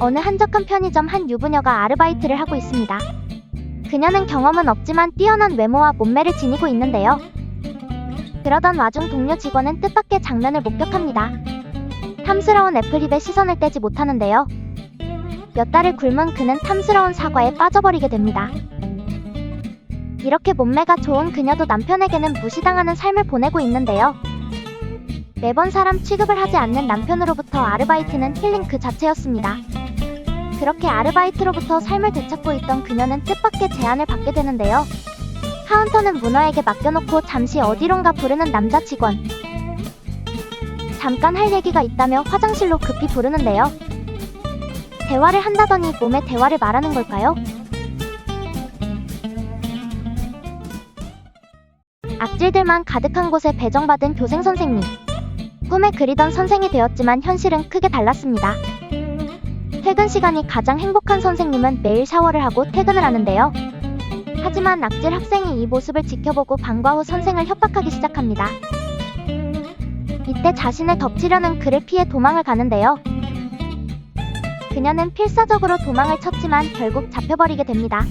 어느 한적한 편의점 한 유부녀가 아르바이트를 하고 있습니다. 그녀는 경험은 없지만 뛰어난 외모와 몸매를 지니고 있는데요. 그러던 와중 동료 직원은 뜻밖의 장면을 목격합니다. 탐스러운 애플립에 시선을 떼지 못하는데요. 몇 달을 굶은 그는 탐스러운 사과에 빠져버리게 됩니다. 이렇게 몸매가 좋은 그녀도 남편에게는 무시당하는 삶을 보내고 있는데요. 매번 사람 취급을 하지 않는 남편으로부터 아르바이트는 힐링 그 자체였습니다. 그렇게 아르바이트로부터 삶을 되찾고 있던 그녀는 뜻밖의 제안을 받게 되는데요. 카운터는 문어에게 맡겨놓고 잠시 어디론가 부르는 남자 직원. 잠깐 할 얘기가 있다며 화장실로 급히 부르는데요. 대화를 한다더니 몸에 대화를 말하는 걸까요? 악질들만 가득한 곳에 배정받은 교생 선생님. 꿈에 그리던 선생이 되었지만 현실은 크게 달랐습니다. 퇴근 시간이 가장 행복한 선생님은 매일 샤워를 하고 퇴근을 하는데요. 하지만 악질 학생이 이 모습을 지켜보고 방과 후 선생을 협박하기 시작합니다. 이때 자신을 덮치려는 그를 피해 도망을 가는데요. 그녀는 필사적으로 도망을 쳤지만 결국 잡혀버리게 됩니다.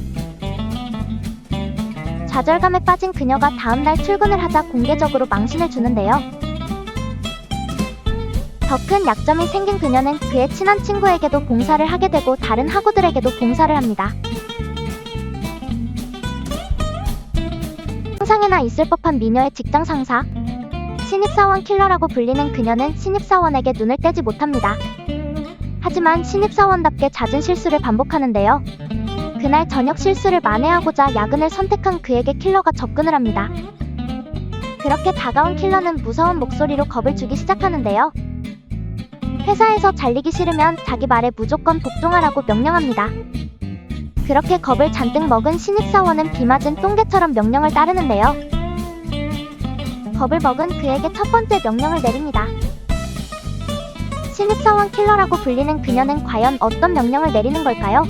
좌절감에 빠진 그녀가 다음날 출근을 하자 공개적으로 망신을 주는데요. 더 큰 약점이 생긴 그녀는 그의 친한 친구에게도 봉사를 하게 되고 다른 학우들에게도 봉사를 합니다. 상상에나 있을 법한 미녀의 직장 상사. 신입사원 킬러라고 불리는 그녀는 신입사원에게 눈을 떼지 못합니다. 하지만 신입사원답게 잦은 실수를 반복하는데요. 그날 저녁 실수를 만회하고자 야근을 선택한 그에게 킬러가 접근을 합니다. 그렇게 다가온 킬러는 무서운 목소리로 겁을 주기 시작하는데요. 회사에서 잘리기 싫으면 자기 말에 무조건 복종하라고 명령합니다. 그렇게 겁을 잔뜩 먹은 신입사원은 비 맞은 똥개처럼 명령을 따르는데요. 겁을 먹은 그에게 첫 번째 명령을 내립니다. 신입사원 킬러라고 불리는 그녀는 과연 어떤 명령을 내리는 걸까요?